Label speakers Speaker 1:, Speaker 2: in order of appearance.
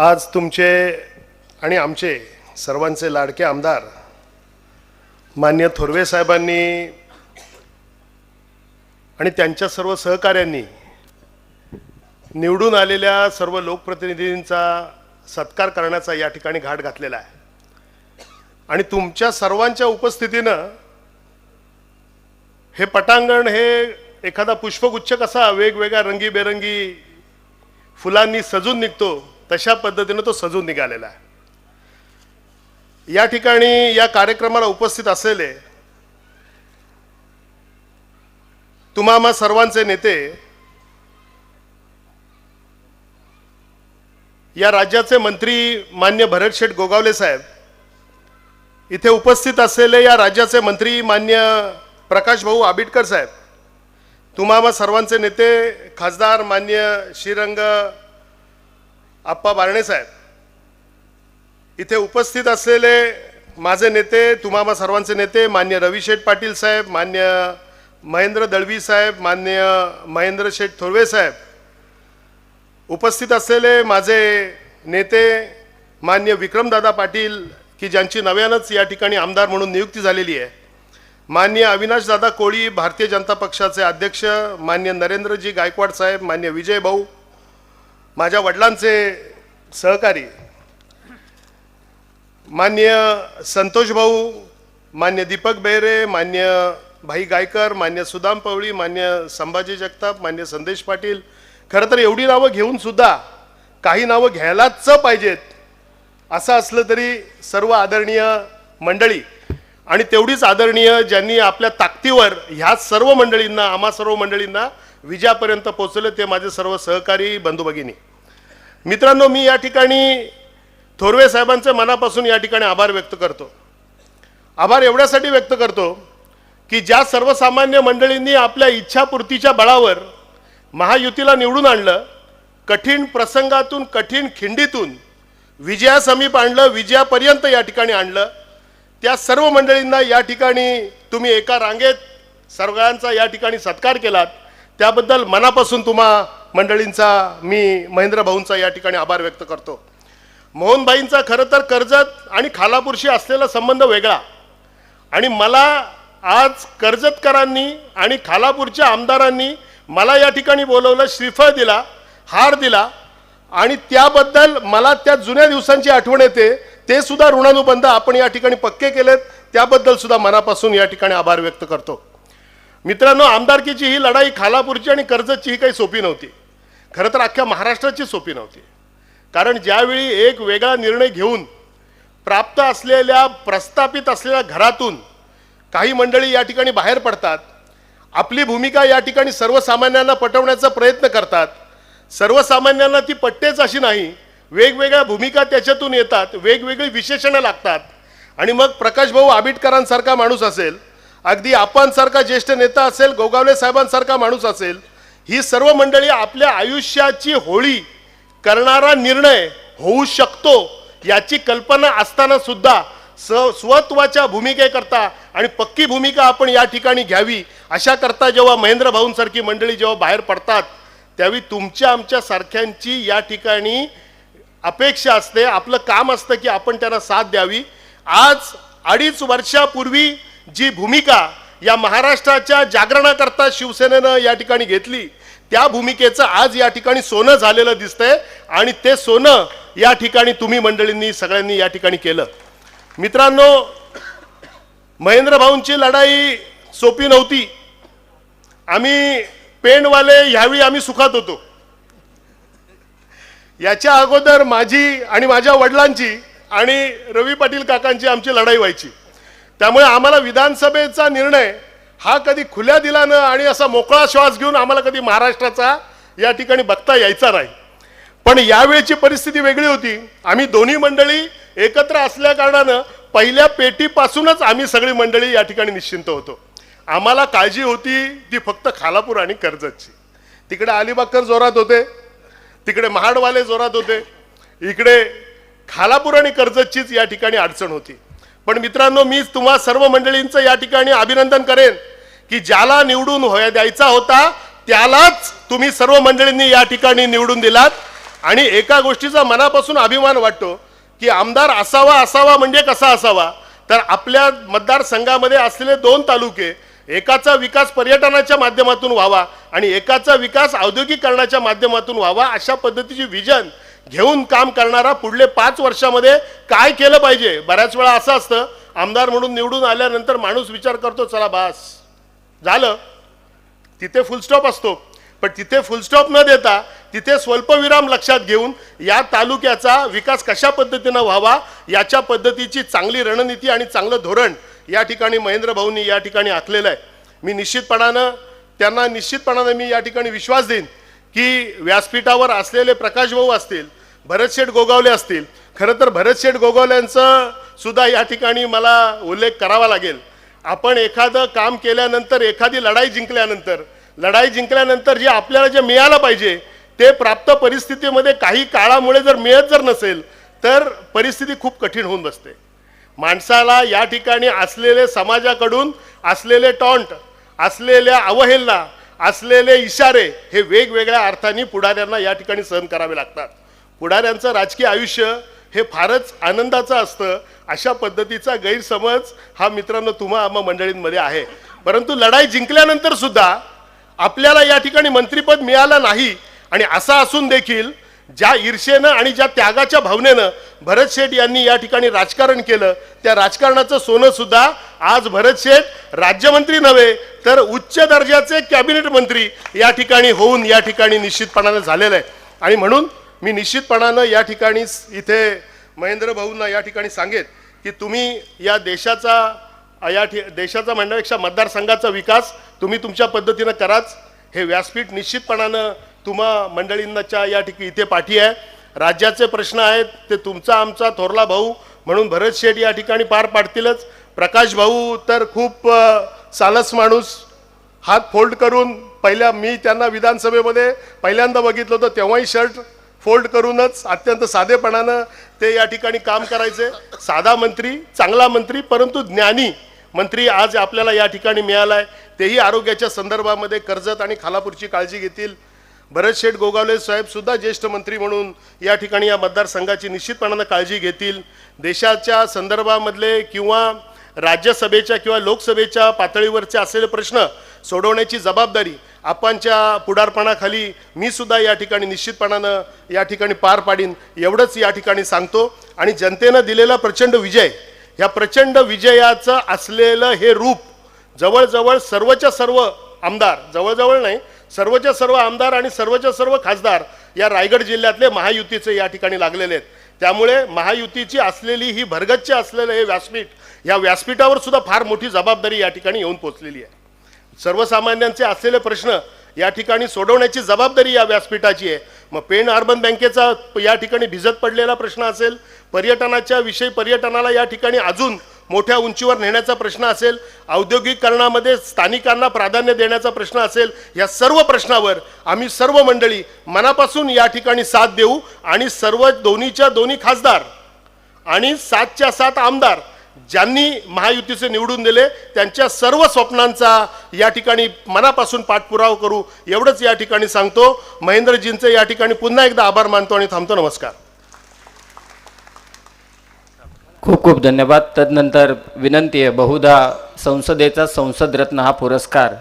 Speaker 1: आज तुमचे आणि आमचे सर्वांचे लाडके आमदार मान्य थोरवे साहेबांनी आणि त्यांच्या सर्व सहकाऱ्यांनी निवडून आलेल्या सर्व लोकप्रतिनिधींचा सत्कार करण्याचा या ठिकाणी घाट घातलेला आहे. आणि तुमच्या सर्वांच्या उपस्थितीनं हे पटांगण हे एखादा पुष्पगुच्छ कसा वेगवेगळ्या रंगीबेरंगी फुलांनी सजून निघतो तशा पद्धतीनं तो सजून निघालेला आहे. या ठिकाणी या कार्यक्रमाला उपस्थित असलेले तुम्हा सर्वांचे नेते या राज्याचे मंत्री मान्य भरत शेठ गोगावले साहेब इथे उपस्थित असलेले या राज्याचे मंत्री मान्य प्रकाश भाऊ आबिटकर साहेब तुम्हा सर्वांचे नेते खासदार मान्य श्रीरंग आप्पा बारणे साहेब. इथे उपस्थित असलेले माझे नेते तुम्हाला सर्वांचे नेते मान्य रविशेठ पाटील साहेब मान्य महेंद्र दळवी साहेब मान्य महेंद्र शेठ थोरवे साहेब. उपस्थित असलेले माझे नेते मान्य विक्रमदादा पाटील की ज्यांची नव्यानंच या ठिकाणी आमदार म्हणून नियुक्ती झालेली आहे. मान्य अविनाशदादा कोळी भारतीय जनता पक्षाचे अध्यक्ष मान्य नरेंद्रजी गायकवाड साहेब मान्य विजय भाऊ माझ्या वडिलांचे सहकारी मान्य संतोष भाऊ मान्य दीपक बेहरे मान्य भाई गायकर मान्य सुदाम पवळी मान्य संभाजी जगताप मान्य संदेश पाटील खरं तर एवढी नावं घेऊन सुद्धा काही नावं घ्यायलाच पाहिजेत असं असलं तरी सर्व आदरणीय मंडळी आणि तेवढीच आदरणीय ज्यांनी आपल्या ताकदीवर ह्या सर्व मंडळींना आम्हा सर्व मंडळींना विजयापर्यंत पोचवलं ते माझे सर्व सहकारी बंधू भगिनी. मित्रांनो मी या ठिकाणी थोरवे साहेबांचे मनापासून या ठिकाणी आभार व्यक्त करतो. आभार एवढ्यासाठी व्यक्त करतो की ज्या सर्वसामान्य मंडळींनी आपल्या इच्छापूर्तीच्या बळावर महायुतीला निवडून आणलं कठीण प्रसंगातून कठीण खिंडीतून विजयासमीप आणलं विजयापर्यंत या ठिकाणी आणलं त्या सर्व मंडळींना या ठिकाणी तुम्ही एका रांगेत सर्वांचा या ठिकाणी सत्कार केलात. त्याबद्दल मनापासून तुम्हा मंडळींचा मी महेंद्र भाऊंचा या ठिकाणी आभार व्यक्त करतो. मोहनबाईंचा खरं तर कर्जत आणि खालापूरशी असलेला संबंध वेगळा. आणि मला आज कर्जतकरांनी आणि खालापूरच्या आमदारांनी मला या ठिकाणी बोलवलं श्रीफळ दिला हार दिला. आणि त्याबद्दल मला त्या जुन्या दिवसांची आठवण येते. ते सुद्धा ऋणानुबंध आपण या ठिकाणी पक्के केलेत. त्याबद्दल सुद्धा मनापासून या ठिकाणी आभार व्यक्त करतो. मित्रांनो आमदारकीची ही लढाई खालापूरची आणि कर्जतची ही काही सोपी नव्हती. खरं तर अख्ख्या महाराष्ट्राची सोपी नव्हती. कारण ज्यावेळी एक वेगळा निर्णय घेऊन प्राप्त असलेल्या प्रस्थापित असलेल्या घरातून काही मंडळी या ठिकाणी बाहेर पडतात आपली भूमिका या ठिकाणी सर्वसामान्यांना पटवण्याचा प्रयत्न करतात सर्वसामान्यांना ती पट्टेच अशी नाही वेगवेगळ्या भूमिका त्याच्यातून येतात वेगवेगळी विशेषणं लागतात. आणि मग प्रकाश भाऊ आबिटकरांसारखा माणूस असेल अगदी आपांसारखा ज्येष्ठ नेता असेल गोगावले साहेबांसारखा माणूस असेल ही सर्व मंडळी आपल्या आयुष्याची होळी करणारा निर्णय होऊ शकतो याची कल्पना असताना सुद्धा स स्वत्वाच्या भूमिकेकरता आणि पक्की भूमिका आपण या ठिकाणी घ्यावी. अशा करता जेव्हा महेंद्र भाऊंसारखी मंडळी जेव्हा बाहेर पडतात त्यावेळी तुमच्या आमच्या सारख्यांची या ठिकाणी अपेक्षा असते आपलं काम असतं की आपण त्यांना साथ द्यावी. आज अडीच वर्षापूर्वी जी भूमिका या महाराष्ट्राच्या जागरणाकरता शिवसेनेनं या ठिकाणी घेतली. त्या भूमिकेचं आज या ठिकाणी सोनं झालेलं दिसतंय आणि ते सोनं या ठिकाणी तुम्ही मंडळींनी सगळ्यांनी या ठिकाणी केलं. मित्रांनो महेंद्र भाऊंची लढाई सोपी नव्हती. आम्ही पेंडवाले ह्यावेळी आम्ही सुखात होतो. याच्या अगोदर माझी आणि माझ्या वडिलांची आणि रवी पाटील काकांची आमची लढाई व्हायची. त्यामुळे आम्हाला विधानसभेचा निर्णय हा कधी खुल्या दिलानं आणि असा मोकळा श्वास घेऊन आम्हाला कधी महाराष्ट्राचा या ठिकाणी बघता यायचा नाही. पण यावेळची परिस्थिती वेगळी होती. आम्ही दोन्ही मंडळी एकत्र असल्या कारणानं पहिल्या पेटीपासूनच आम्ही सगळी मंडळी या ठिकाणी निश्चिंत होतो. आम्हाला काळजी होती ती फक्त खालापूर आणि कर्जतची. तिकडे अलिबागकर जोरात होते. तिकडे महाडवाले जोरात होते. इकडे खालापूर आणि कर्जतचीच या ठिकाणी अडचण होती. पण मित्रांनो मी तुम्हा सर्व मंडळींचं या ठिकाणी अभिनंदन करेन की ज्याला निवडून होया द्यायचा होता त्यालाच तुम्ही सर्व मंडळींनी या ठिकाणी निवडून दिलात. आणि एका गोष्टीचा मनापासून अभिमान वाटतो की आमदार असावा असावा म्हणजे कसा असावा? तर आपल्या मतदारसंघामध्ये असलेले दोन तालुके एकाचा विकास पर्यटनाच्या माध्यमातून व्हावा आणि एकाचा विकास औद्योगिकरणाच्या माध्यमातून व्हावा अशा पद्धतीची विजन घेऊन काम करणारा पुढले पाच वर्षामध्ये काय केलं पाहिजे? बऱ्याच वेळा असं असतं आमदार म्हणून निवडून आल्यानंतर माणूस विचार करतो चला बास. झालं. तिथे फुलस्टॉप असतो. पण तिथे फुलस्टॉप न देता तिथे स्वल्पविराम लक्षात घेऊन या तालुक्याचा विकास कशा पद्धतीनं व्हावा याच्या पद्धतीची चांगली रणनीती आणि चांगलं धोरण या ठिकाणी महेंद्र भाऊंनी या ठिकाणी आखलेलं आहे. मी निश्चितपणानं त्यांना निश्चितपणानं मी या ठिकाणी विश्वास देईन. की व्यासपीठावर असलेले प्रकाश भाऊ असतील भरतशेठ गोगावले असतील खरं तर भरतशेठ गोगावल्यांचं सुद्धा या ठिकाणी मला उल्लेख करावा लागेल. आपण एखादं काम केल्यानंतर एखादी लढाई जिंकल्यानंतर लढाई जिंकल्यानंतर जे आपल्याला जे मिळालं पाहिजे ते प्राप्त परिस्थितीमध्ये काही काळामुळे जर मिळत जर नसेल तर परिस्थिती खूप कठीण होऊन बसते. माणसाला या ठिकाणी असलेले समाजाकडून असलेले टॉन्ट असलेल्या अवहेलना असलेले इशारे हे वेगवेगळ्या अर्थाने पुढाऱ्यांना या ठिकाणी सहन करावे लागतात. पुढाऱ्यांचं राजकीय आयुष्य हे फारच आनंदाचं असतं. अशा पद्धतीचा गैरसमज हा मित्रांनो तुम्हा आम्हा मंडळींमध्ये आहे. परंतु लढाई जिंकल्यानंतर सुद्धा आपल्याला या ठिकाणी मंत्रीपद मिळालं नाही. आणि असं असून देखील ज्या ईर्षेनं आणि ज्या त्यागाच्या भावनेनं भरत शेठ यांनी या ठिकाणी राजकारण केलं त्या राजकारणाचं सोनं सुद्धा आज भरत शेठ राज्यमंत्री नव्हे तर उच्च दर्जाचे कॅबिनेट मंत्री या ठिकाणी होऊन या ठिकाणी निश्चितपणानं झालेलं आहे. आणि म्हणून मी निश्चितपणानं या ठिकाणी इथे महेंद्र भाऊंना या ठिकाणी सांगेन की तुम्ही या देशाचा या ठि देशाचा म्हणण्यापेक्षा मतदारसंघाचा विकास तुम्ही तुमच्या पद्धतीनं कराच हे व्यासपीठ निश्चितपणानं तुम्हा मंडळींनाच्या या ठिकाणी इथे पाठी आहे. राज्याचे प्रश्न आहेत ते तुमचा आमचा थोरला भाऊ म्हणून भरत शेठ या ठिकाणी पार पाडतीलच. प्रकाश भाऊ तर खूप सालस माणूस. हात फोल्ड करून पहिल्या मी त्यांना विधानसभेमध्ये पहिल्यांदा बघितलं होतं तेव्हाही शर्ट फोल्ड करूनच अत्यंत साधेपणानं ते या ठिकाणी काम करायचे. साधा मंत्री चांगला मंत्री परंतु ज्ञानी मंत्री आज आपल्याला या ठिकाणी मिळाला आहे तेही आरोग्याच्या संदर्भामध्ये कर्जत आणि खालापूरची काळजी घेतील. भरत शेठ गोगावले साहेबसुद्धा ज्येष्ठ मंत्री म्हणून या ठिकाणी या मतदारसंघाची निश्चितपणानं काळजी घेतील. देशाच्या संदर्भामधले किंवा राज्यसभेच्या किंवा लोकसभेच्या पातळीवरचे असलेले प्रश्न सोडवण्याची जबाबदारी आपणच्या पुढारपणाखाली मी सुद्धा या ठिकाणी निश्चितपणानं या ठिकाणी पार पाडीन एवढंच या ठिकाणी सांगतो. आणि जनतेनं दिलेला प्रचंड विजय ह्या प्रचंड विजयाचं असलेलं हे रूप जवळजवळ सर्वच्या सर्व आमदार जवळजवळ नाही सर्वच्या सर्व आमदार आणि सर्वच्या सर्व खासदार या रायगड जिल्ह्यातले महायुतीचे या ठिकाणी लागलेले आहेत. त्यामुळे महायुतीची असलेली ही भरगच्च असलेलं हे व्यासपीठ या व्यासपीठावर सुद्धा फार मोठी जबाबदारी या ठिकाणी येऊन पोचलेली आहे. सर्वसामान्यांचे असलेले प्रश्न या ठिकाणी सोडवण्याची जबाबदारी या व्यासपीठाची आहे. मग पेण अर्बन बँकेचा या ठिकाणी भिजत पडलेला प्रश्न असेल पर्यटनाच्या विषयी पर्यटनाला या ठिकाणी अजून मोठ्या उंचीवर नेण्याचा प्रश्न असेल औद्योगिकरणामध्ये स्थानिकांना प्राधान्य देण्याचा प्रश्न असेल या सर्व प्रश्नावर आम्ही सर्व मंडळी मनापासून या ठिकाणी साथ देऊ आणि सर्व दोन्हीच्या दोन्ही खासदार आणि सातच्या सात आमदार ज्यांनी महायुतीचे निवडून दिले त्यांच्या सर्व स्वप्नांचा या ठिकाणी मनापासून पाठपुरावा करू. एवढंच या ठिकाणी सांगतो. महेंद्रजींचे या ठिकाणी पुन्हा एकदा आभार मानतो आणि थांबतो. नमस्कार.
Speaker 2: खूप खूप धन्यवाद. तदनंतर विनंती आहे बहुधा संसदेचा संसदरत्न हा पुरस्कार.